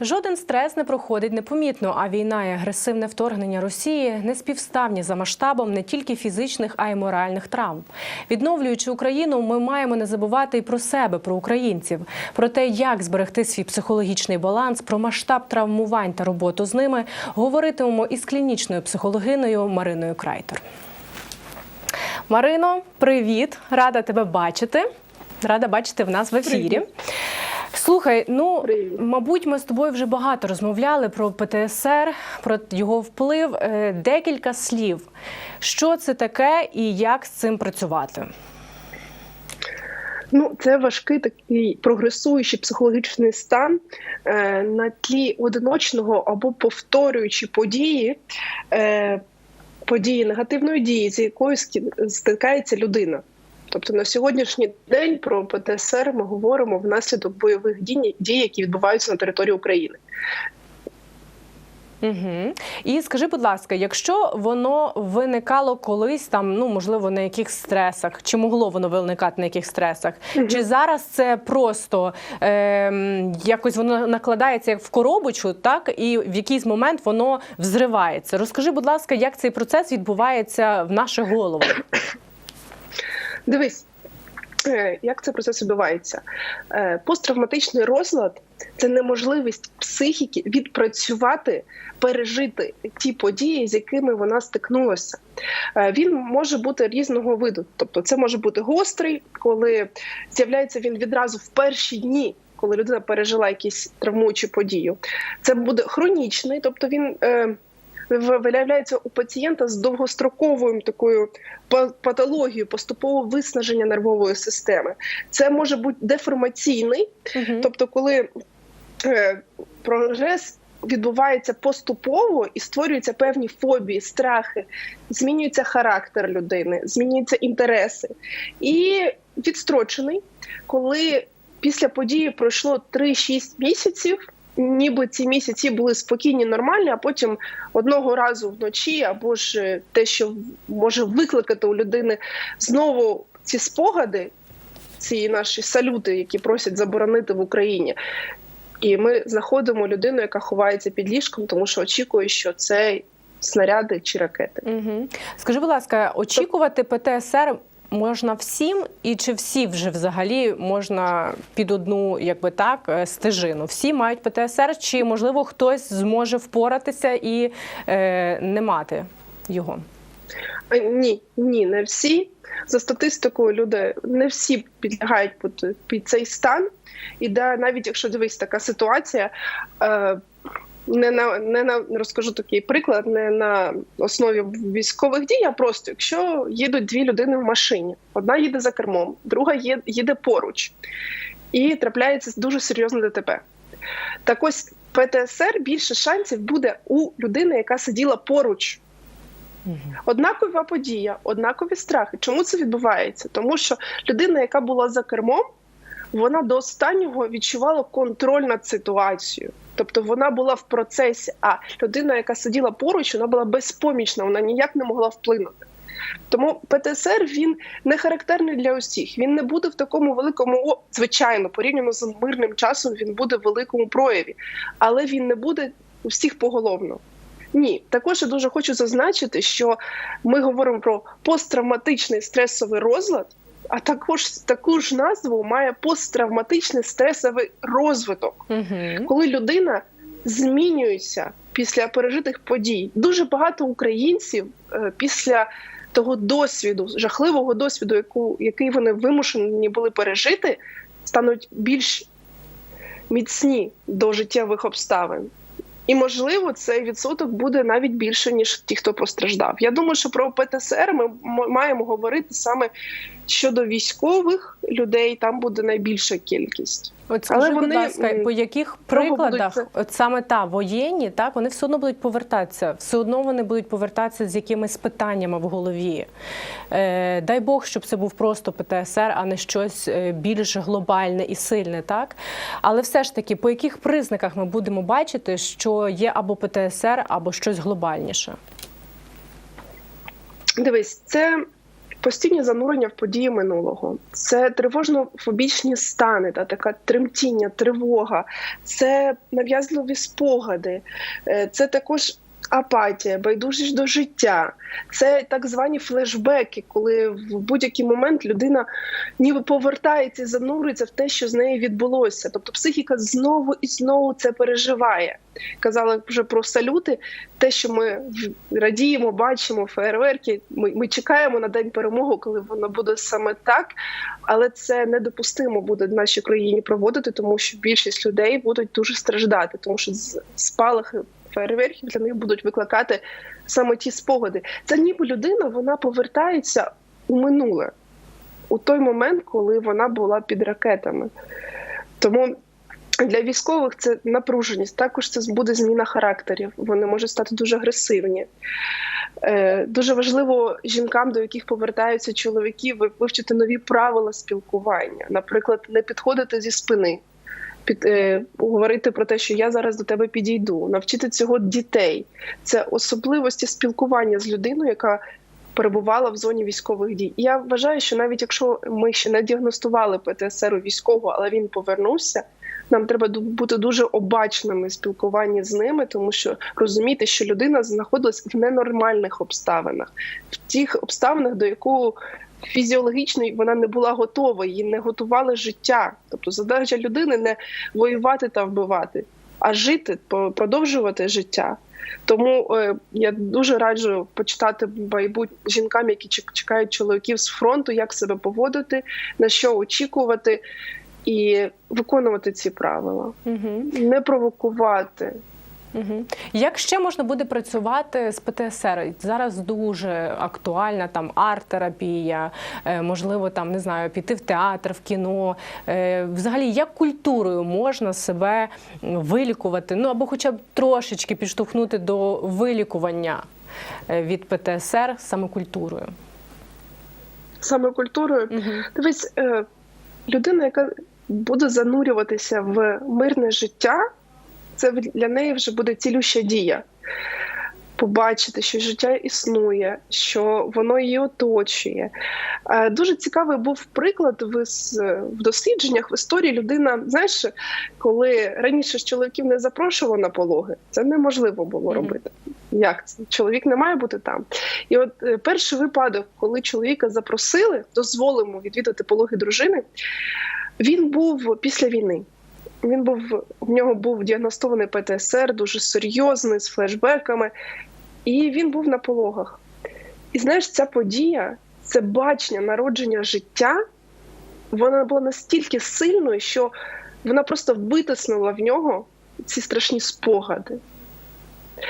Жоден стрес не проходить непомітно, а війна і агресивне вторгнення Росії не співставні за масштабом не тільки фізичних, а й моральних травм. Відновлюючи Україну, ми маємо не забувати і про себе, про українців, про те, як зберегти свій психологічний баланс, про масштаб травмувань та роботу з ними говоритимемо із клінічною психологиною Мариною Крайтор. Марино, привіт! Рада тебе бачити. Рада бачити в нас в ефірі. Привіт. Слухай, ну Привіт. мабуть, ми з тобою вже багато розмовляли про ПТСР, про його вплив. Е, Декілька слів. Що це таке і як з цим працювати? Ну, це важкий такий прогресуючий психологічний стан е, на тлі одиночного або повторюючи події, е, події негативної дії, з якою стикається людина. Тобто на сьогоднішній день про ПТСР ми говоримо внаслідок бойових дій, дій, які відбуваються на території України. Угу. І скажи, будь ласка, якщо воно виникало колись там, ну можливо, на яких стресах, чи могло воно виникати на яких стресах? Мгм. Чи зараз це просто е, якось воно накладається як в коробочку, так і в якийсь момент воно взривається? Розкажи, будь ласка, як цей процес відбувається в наших головах? Дивись, е, як цей процес відбувається. Е, Посттравматичний розлад це неможливість психіки відпрацювати, пережити ті події, з якими вона стикнулася. Е, Він може бути різного виду. Тобто, це може бути гострий, коли з'являється він відразу в перші дні. Коли людина пережила якісь травмуючі подію, це буде хронічний, тобто він виявляється у пацієнта з довгостроковою такою патологією поступового виснаження нервової системи. Це може бути деформаційний, Угу. тобто, коли е, прогрес відбувається поступово і створюються певні фобії, страхи, змінюється характер людини, змінюються інтереси. І відстрочений, коли після події пройшло 3-6 місяців. Ніби ці місяці були спокійні, нормальні, а потім одного разу вночі, або ж е, те, що може викликати у людини знову ці спогади, ці наші салюти, які просять заборонити в Україні. І ми знаходимо людину, яка ховається під ліжком, тому що очікує, що це снаряди чи ракети. Угу. Скажи, будь ласка, очікувати ПТСР можна всім, і чи всі вже взагалі можна під одну, якби так, е, стежину? Всі мають ПТСР, чи можливо хтось зможе впоратися і е, не мати його? Ні, ні, не всі. За статистикою, люди не всі підлягають під, під цей стан. І да, навіть якщо дивись така ситуація, е, не на не на розкажу такий приклад, не на основі військових дій, а просто якщо їдуть дві людини в машині, одна їде за кермом, друга є, їде поруч, і трапляється дуже серйозне ДТП. Так ось ПТСР більше шансів буде у людини, яка сиділа поруч. Однакова подія, однакові страхи. Чому це відбувається? Тому що людина, яка була за кермом, вона до останнього відчувала контроль над ситуацією. Тобто вона була в процесі. А людина, яка сиділа поруч, вона була безпомічна, вона ніяк не могла вплинути. Тому ПТСР він не характерний для усіх. Він не буде в такому великому, звичайно, порівняно з мирним часом, він буде в великому прояві, але він не буде у всіх поголовно. Ні, також я дуже хочу зазначити, що ми говоримо про посттравматичний стресовий розлад, а також таку ж назву має посттравматичний стресовий розвиток, Угу. коли людина змінюється після пережитих подій. Дуже багато українців е, після того досвіду, жахливого досвіду, яку, який вони вимушені були пережити, стануть більш міцні до життєвих обставин. І можливо, цей відсоток буде навіть більше ніж ті, хто постраждав. Я думаю, що про ПТСР ми маємо говорити саме щодо військових людей. Там буде найбільша кількість. От скажи, Але будь ласка, по яких довго будуть прикладах, от саме та воєнні, так вони все одно будуть повертатися, все одно вони будуть повертатися з якимись питаннями в голові. Е, дай Бог, щоб це був просто ПТСР, а не щось е, більш глобальне і сильне, так? Але все ж таки, по яких признаках ми будемо бачити, що є або ПТСР, або щось глобальніше? Дивись, це постійні занурення в події минулого, це тривожно-фобічні стани, та така тремтіння, тривога, це нав'язливі спогади, е, це також. Апатія, байдужість до життя, це так звані флешбеки, коли в будь-який момент людина ніби повертається і занурюється в те, що з нею відбулося. Тобто психіка знову і знову це переживає. Казали вже про салюти, те, що ми радіємо, бачимо фейерверки. Ми, ми чекаємо на день перемоги, коли воно буде саме так. Але це недопустимо буде в нашій країні проводити, тому що більшість людей будуть дуже страждати, тому що з- спалахи фейерверків для них будуть викликати саме ті спогади. Це ніби людина вона повертається у минуле, у той момент, коли вона була під ракетами. Тому для військових це напруженість. Також це буде зміна характерів. Вони можуть стати дуже агресивні. Е, Дуже важливо жінкам, до яких повертаються чоловіки, вивчити нові правила спілкування. Наприклад, не підходити зі спини, під, е, говорити про те, що я зараз до тебе підійду, навчити цього дітей. Це особливості спілкування з людиною, яка перебувала в зоні військових дій. Я вважаю, що навіть якщо ми ще не діагностували ПТСР військового, але він повернувся. Нам треба бути дуже обачними спілкуванні з ними, тому що розуміти, що людина знаходилась в ненормальних обставинах, в тих обставинах, до якого фізіологічно вона не була готова, її не готували життя. Тобто задача людини не воювати та вбивати, а жити, продовжувати життя. Тому е, я дуже раджу почитати майбут жінкам, які чек- чекають чоловіків з фронту, як себе поводити, на що очікувати, і виконувати ці правила, Угу. не провокувати. Угу. Як ще можна буде працювати з ПТСР? Зараз дуже актуальна там арт-терапія, е, можливо, там не знаю, піти в театр, в кіно. Е, Взагалі, як культурою можна себе вилікувати? Ну або хоча б трошечки підштовхнути до вилікування е, від ПТСР саме культурою. Саме культурою Угу. Дивись, людина, яка буде занурюватися в мирне життя, це для неї вже буде цілюща дія. Побачити, що життя існує, що воно її оточує. Е, Дуже цікавий був приклад в, дослідженнях в історії. Людина, знаєш, коли раніше ж чоловіків не запрошували на пологи, це неможливо було робити. Як це? Чоловік не має бути там. І от е, перший випадок, коли чоловіка запросили, дозволимо відвідати пологи дружини, він був після війни. Він був в нього був діагностований ПТСР, дуже серйозний, з флешбеками, і він був на пологах. І знаєш, ця подія, це бачення народження життя, вона була настільки сильною, що вона просто витиснула в нього ці страшні спогади.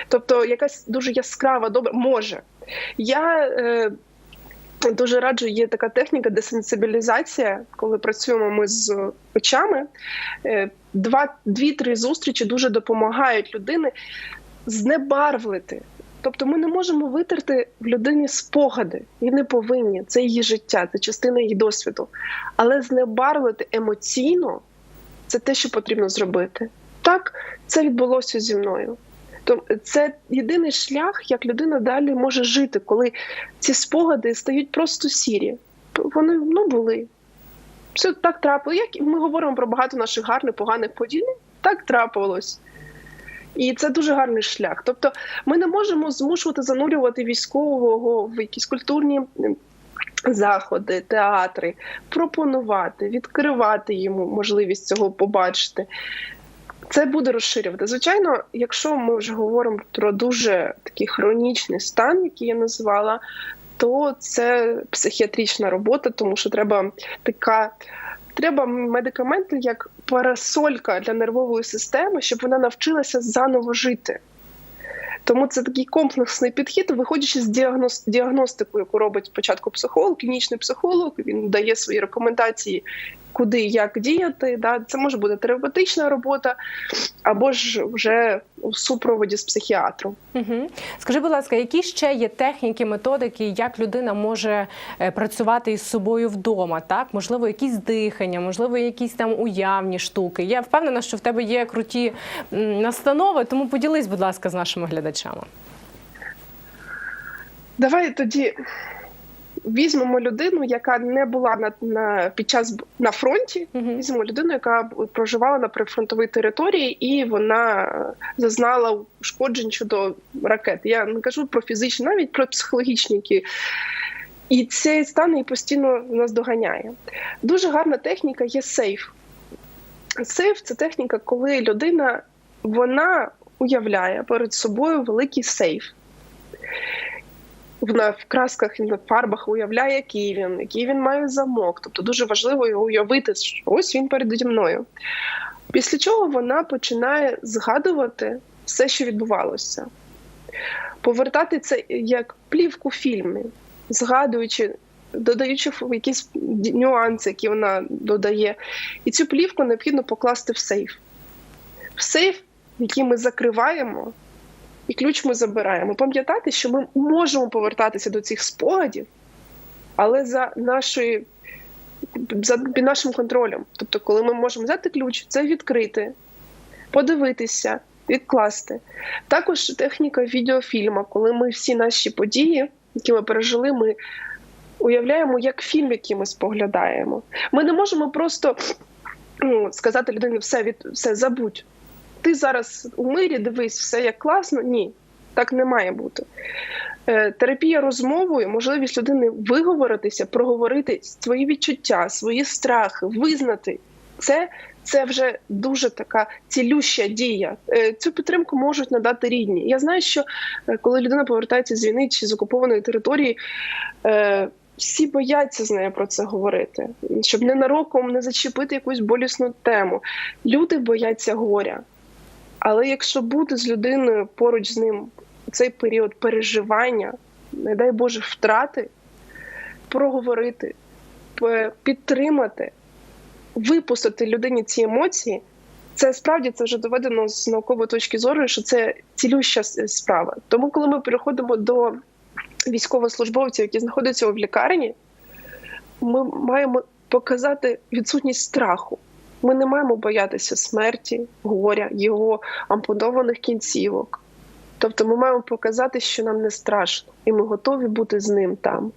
Тобто, якась дуже яскрава, добра може. Я е, дуже раджу, є така техніка десенсибілізація, коли працюємо ми з очами. Е, Два, дві-три зустрічі дуже допомагають людини знебарвлити. Тобто ми не можемо витерти в людині спогади, і не повинні. Це її життя, це частина її досвіду. Але знебарвити емоційно це те, що потрібно зробити. Так, це відбулося зі мною. То це єдиний шлях, як людина далі може жити, коли ці спогади стають просто сірі. Вони ну були. Все так трапило. Як ми говоримо про багато наших гарних, поганих подій, ну, так трапилось. І це дуже гарний шлях. Тобто, ми не можемо змушувати занурювати військового в якісь культурні заходи, театри, пропонувати, відкривати йому можливість цього побачити. Це буде розширювати. Звичайно, якщо ми вже говоримо про дуже такий хронічний стан, який я назвала, то це психіатрична робота, тому що треба така. Треба медикаменти як парасолька для нервової системи, щоб вона навчилася заново жити. Тому це такий комплексний підхід, виходячи з діагностику, яку робить спочатку психолог, клінічний психолог. Він дає свої рекомендації, куди і як діяти. Да? Це може бути терапевтична робота, або ж вже у супроводі з психіатром. Угу. Скажи, будь ласка, які ще є техніки, методики, як людина може е, працювати із собою вдома? Так, можливо, якісь дихання, можливо, якісь там уявні штуки. Я впевнена, що в тебе є круті настанови, тому поділись, будь ласка, з нашими глядачами. Давай тоді візьмемо людину, яка не була на, на під час на фронті. Мгм. Візьмемо людину, яка проживала на прифронтовій території, і вона зазнала ушкоджень щодо ракет. Я не кажу про фізичні, навіть про психологічні, які і цей стан її постійно нас доганяє. Дуже гарна техніка є сейф. Сейф це техніка, коли людина вона уявляє перед собою великий сейф. Вона в красках і на фарбах уявляє, який він, який він має замок. Тобто дуже важливо уявити, що ось він переді мною. Після чого вона починає згадувати все, що відбувалося, повертати це як плівку в фільмі, згадуючи, додаючи якісь нюанси, які вона додає. І цю плівку необхідно покласти в сейф. В сейф, який ми закриваємо, і ключ ми забираємо. Пам'ятати, що ми можемо повертатися до цих спогадів, але за нашою за нашим контролем. Тобто, коли ми можемо взяти ключ, це відкрити, подивитися, відкласти. Також техніка відеофільма, коли ми всі наші події, які ми пережили, ми уявляємо як фільм, який ми споглядаємо. Ми не можемо просто ну, сказати людині все від все забудь. Ти зараз у мирі дивись, все як класно. Ні, так не має бути. Е, терапія розмовою, можливість людини виговоритися, проговорити свої відчуття, свої страхи, визнати це. Це вже дуже така цілюща дія. Е, Цю підтримку можуть надати рідні. Я знаю, що е, коли людина повертається з війни чи з окупованої території, всі бояться з нею про це говорити, щоб ненароком не зачепити якусь болісну тему. Люди бояться горя. Але якщо бути з людиною поруч з ним цей період переживання, не дай Боже, втрати, проговорити, підтримати, випустити людині ці емоції, це справді це вже доведено з наукової точки зору, що це цілюща справа. Тому, коли ми переходимо до військовослужбовців, які знаходяться в лікарні, ми маємо показати відсутність страху. Ми не маємо боятися смерті, горя, його ампутованих кінцівок. Тобто ми маємо показати, що нам не страшно, і ми готові бути з ним там.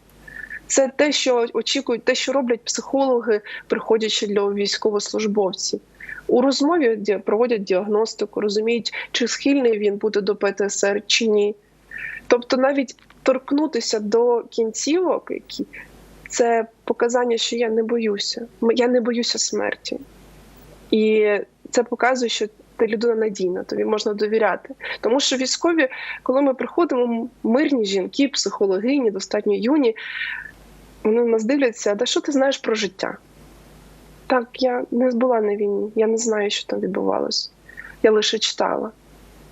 Це те, що очікують, те, що роблять психологи, приходячи для військовослужбовців. У розмові проводять діагностику, розуміють, чи схильний він бути до ПТСР чи ні. Тобто, навіть торкнутися до кінцівок, які це показання, що я не боюся, я не боюся смерті. І це показує, що ти людина надійна, тобі можна довіряти. Тому що військові, коли ми приходимо, мирні жінки, психологині, достатньо юні, вони нас дивляться, да що ти знаєш про життя? Так, я не була на війні, я не знаю, що там відбувалося. Я лише читала.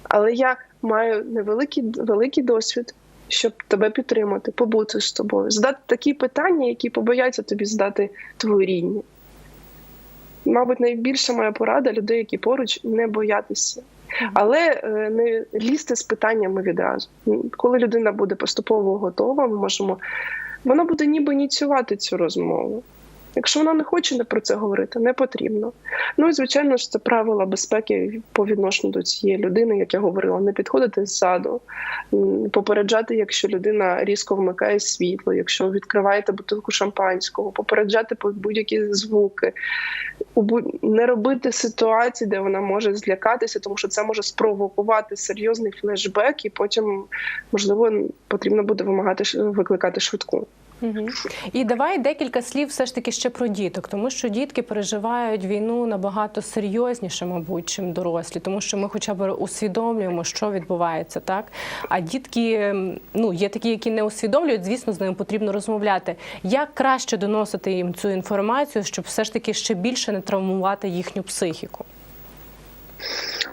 Але я маю невеликий великий досвід, щоб тебе підтримати, побути з тобою, задати такі питання, які побояться тобі задати твої рідні. Мабуть, найбільша моя порада людей, які поруч, не боятися, але не лізти з питаннями відразу. Коли людина буде поступово готова, ми можемо вона буде ніби ініціювати цю розмову. Якщо вона не хоче про це говорити, не потрібно. Ну і звичайно ж, це правила безпеки по відношенню до цієї людини, як я говорила, не підходити ззаду, попереджати, якщо людина різко вмикає світло, якщо відкриваєте бутилку шампанського, попереджати будь-які звуки, не робити ситуації, де вона може злякатися, тому що це може спровокувати серйозний флешбек, і потім можливо потрібно буде вимагати викликати швидку. І давай декілька слів все ж таки ще про діток, тому що дітки переживають війну набагато серйозніше, мабуть, чим дорослі, тому що ми, хоча б усвідомлюємо, що відбувається, так а дітки ну є такі, які не усвідомлюють. Звісно, з ними потрібно розмовляти. Як краще доносити їм цю інформацію, щоб все ж таки ще більше не травмувати їхню психіку?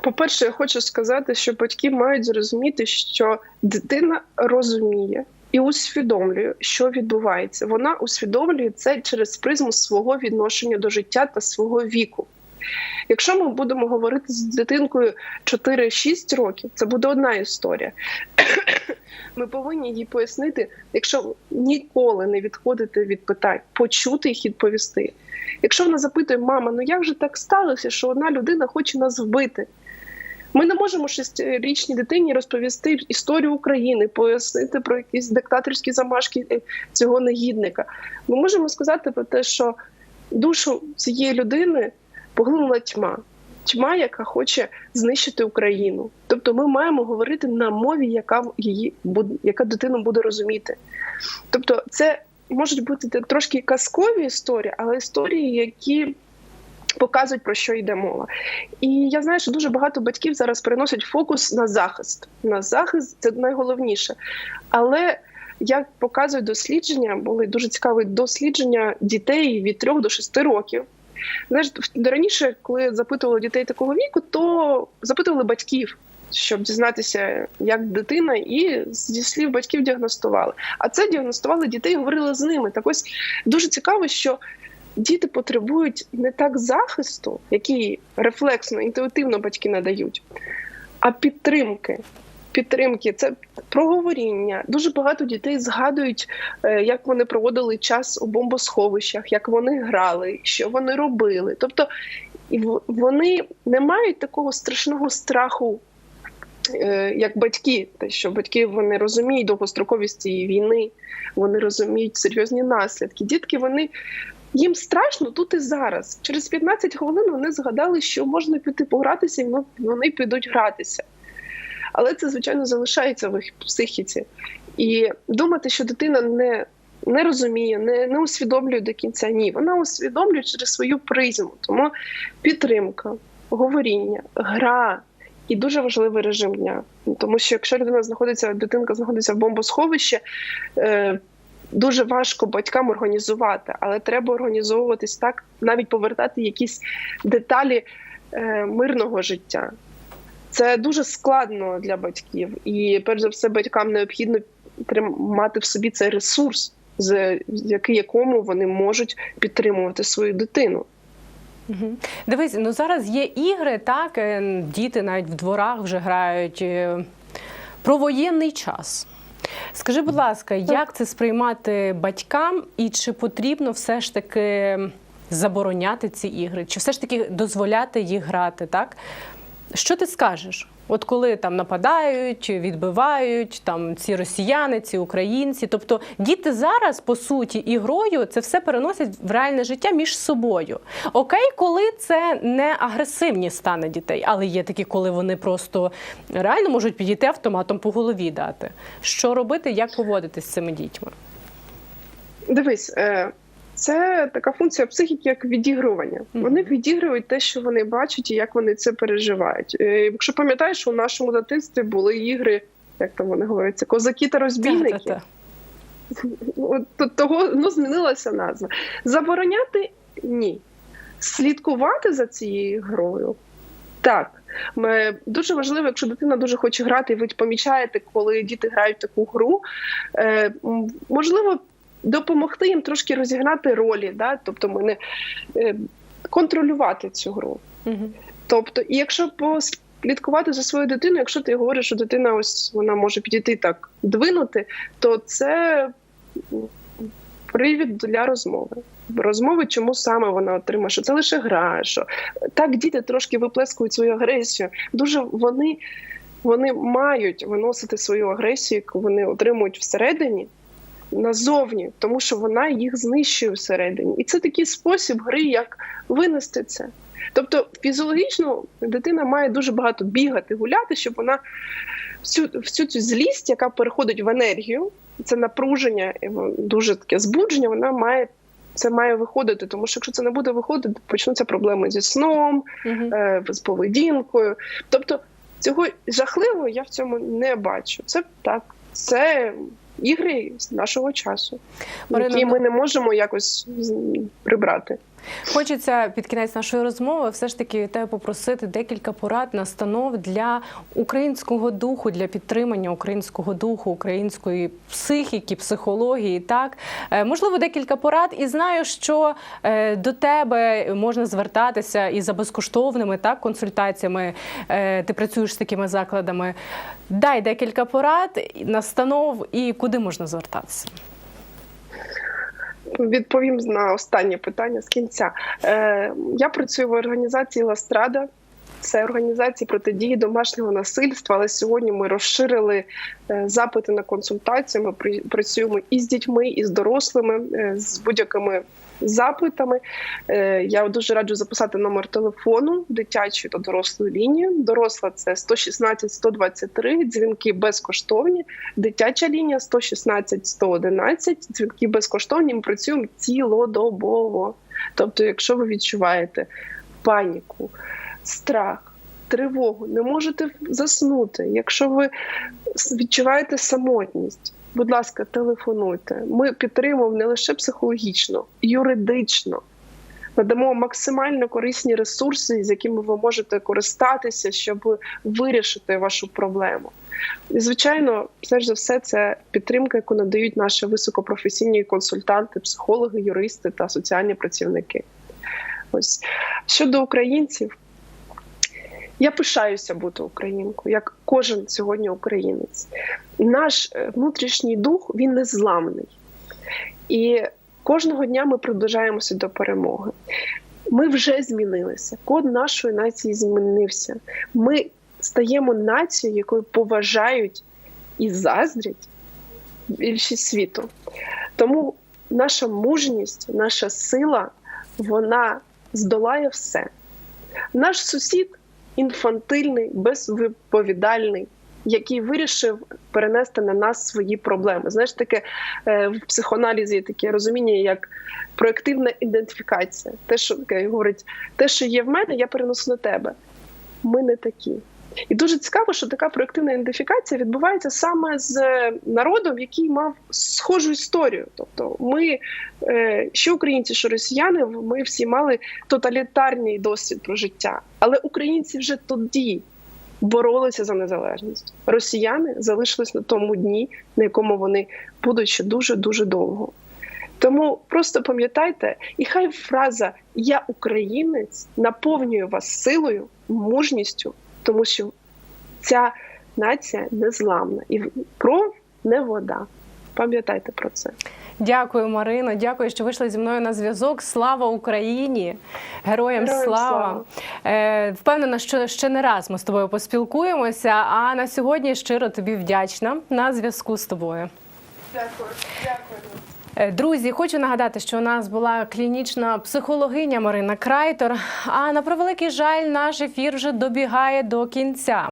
По-перше, я хочу сказати, що батьки мають зрозуміти, що дитина розуміє і усвідомлює, що відбувається. Вона усвідомлює це через призму свого відношення до життя та свого віку. Якщо ми будемо говорити з дитинкою 4-6 років, це буде одна історія. Ми повинні їй пояснити, якщо ніколи не відходити від питань, почути їх відповісти. Якщо вона запитує, мама, ну як же так сталося, що одна людина хоче нас вбити? Ми не можемо шестирічній дитині розповісти історію України, пояснити про якісь диктаторські замашки е, цього негідника. Ми можемо сказати про те, що душу цієї людини поглинула тьма. Тьма, яка хоче знищити Україну. Тобто ми маємо говорити на мові, яка її буде, яка дитина буде розуміти. Тобто, це можуть бути трошки казкові історії, але історії, які показують про що йде мова. І я знаю, що дуже багато батьків зараз переносять фокус на захист. На захист це найголовніше. Але як показують дослідження, були дуже цікаві дослідження дітей від 3 до 6 років. Знаєш, раніше, коли запитували дітей такого віку, то запитували батьків, щоб дізнатися, як дитина, і зі слів батьків діагностували. А це діагностували дітей, говорили з ними. Так ось дуже цікаво, що діти потребують не так захисту, який рефлексно, інтуїтивно батьки надають, а підтримки. Підтримки, це проговоріння. Дуже багато дітей згадують, е, як вони проводили час у бомбосховищах, як вони грали, що вони робили. Тобто вони не мають такого страшного страху, е, як батьки, те, що батьки вони розуміють довгостроковість цієї війни, вони розуміють серйозні наслідки. Дітки вони. Їм страшно тут і зараз. Через 15 хвилин вони згадали, що можна піти погратися, і вони підуть гратися але це звичайно залишається в їх психіці. І думати, що дитина не не розуміє, не не усвідомлює до кінця. Ні, вона усвідомлює через свою призму. Тому підтримка, говоріння, гра і дуже важливий режим дня. Тому що якщо людина знаходиться, дитинка знаходиться в бомбосховищі, е, дуже важко батькам організувати, але треба організовуватись так, навіть повертати якісь деталі е, мирного життя. Це дуже складно для батьків, і перш за все, батькам необхідно мати в собі цей ресурс, завдяки якому вони можуть підтримувати свою дитину. Угу. Дивись, ну зараз є ігри, так е, діти навіть в дворах вже грають е, про воєнний час. Скажи, будь ласка, як це сприймати батькам, і чи потрібно все ж таки забороняти ці ігри, чи все ж таки дозволяти їх грати, так? Що ти скажеш? От коли там нападають, відбивають там ці росіяни, ці українці, тобто діти зараз по суті ігрою це все переносять в реальне життя між собою. Окей, коли це не агресивні стани дітей, але є такі, коли вони просто реально можуть підійти автоматом по голові дати. Що робити, як поводитись з цими дітьми? Дивись, е, це така функція психіки, як відігрування. Вони відігрують те, що вони бачать, і як вони це переживають. Е, якщо пам'ятаєш, у нашому дитинстві були ігри, як там вони говоряться, козаки та розбійники. От того ну, змінилася назва. Забороняти ні. Слідкувати за цією грою. Так, дуже важливо, якщо дитина дуже хоче грати, і ви помічаєте, коли діти грають таку гру. Е, можливо, допомогти їм трошки розігнати ролі, да? тобто ми не е, контролювати цю гру. Угу. Тобто, і якщо послідкувати за своєю дитиною, якщо ти говориш, що дитина ось вона може підійти так двинути, то це привід для розмови. Розмови, чому саме вона отримає, що це лише гра, що так діти трошки виплескують свою агресію. Дуже вони вони мають виносити свою агресію, яку вони отримують всередині назовні, тому що вона їх знищує всередині. І це такий спосіб гри, як винести це. Тобто фізіологічно дитина має дуже багато бігати, гуляти, щоб вона всю всю цю злість, яка переходить в енергію, це напруження, дуже таке збудження, вона має. Це має виходити, тому що якщо це не буде виходити, почнуться проблеми зі сном, uh-huh. з поведінкою. Тобто цього жахливого я в цьому не бачу. Це так, це ігри з нашого часу, Марина, які ми не можемо якось прибрати. Хочеться під кінець нашої розмови все ж таки тебе попросити декілька порад, настанов для українського духу, для підтримання українського духу, української психіки, психології. Так е, можливо, декілька порад, і знаю, що е, до тебе можна звертатися і за безкоштовними так консультаціями. Е, ти працюєш з такими закладами. Дай декілька порад, настанов і куди можна звертатися. Відповім на останнє питання з кінця. Е, Я працюю в організації Ластрада. це організації протидії домашнього насильства. Але сьогодні ми розширили е, запити на консультацію. Ми працюємо і з дітьми, і з дорослими, е, з будь-якими запитами. Е, Я дуже раджу записати номер телефону дитячої та дорослої лінії. Доросла це 116 123, дзвінки безкоштовні. Дитяча лінія 116 111, дзвінки безкоштовні. Ми працюємо цілодобово. Тобто, якщо ви відчуваєте паніку, страх, тривогу, не можете заснути, якщо ви відчуваєте самотність, будь ласка, телефонуйте. Ми підтримуємо не лише психологічно, юридично. Надамо максимально корисні ресурси, з якими ви можете користатися, щоб вирішити вашу проблему. І, звичайно, перш за все, це підтримка, яку надають наші високопрофесійні консультанти, психологи, юристи та соціальні працівники. Ось щодо українців, я пишаюся бути українкою, як кожен сьогодні українець. Наш е, внутрішній дух він незламний. І кожного дня ми приближаємося до перемоги. Ми вже змінилися. Код нашої нації змінився. Ми стаємо нацією, якою поважають і заздрять більшість світу. Тому наша мужність, наша сила, вона здолає все. Наш сусід інфантильний, безвідповідальний, який вирішив перенести на нас свої проблеми. Знаєш, таке е, в психоаналізі таке розуміння, як проективна ідентифікація. Те, що говорить, те, що є в мене, я переношу на тебе. Ми не такі. І дуже цікаво, що така проективна ідентифікація відбувається саме з е, народом, який мав схожу історію. Тобто, ми, е, що українці, що росіяни, ми всі мали тоталітарний досвід про життя. Але українці вже тоді боролися за незалежність. Росіяни залишились на тому дні, на якому вони будуть ще дуже дуже довго. Тому просто пам'ятайте, і хай фраза Я українець наповнює вас силою, мужністю, тому що ця нація незламна і кров не вода. Пам'ятайте про це. Дякую, Марино. Дякую, що вийшли зі мною на зв'язок. Слава Україні! Героям, Героям слава! слава! Е, впевнена, що ще не раз ми з тобою поспілкуємося. А на сьогодні щиро тобі вдячна на зв'язку з тобою. Дякую, дякую. Е, Друзі, хочу нагадати, що у нас була клінічна психологиня Марина Крайтор. А на превеликий жаль, наш ефір вже добігає до кінця.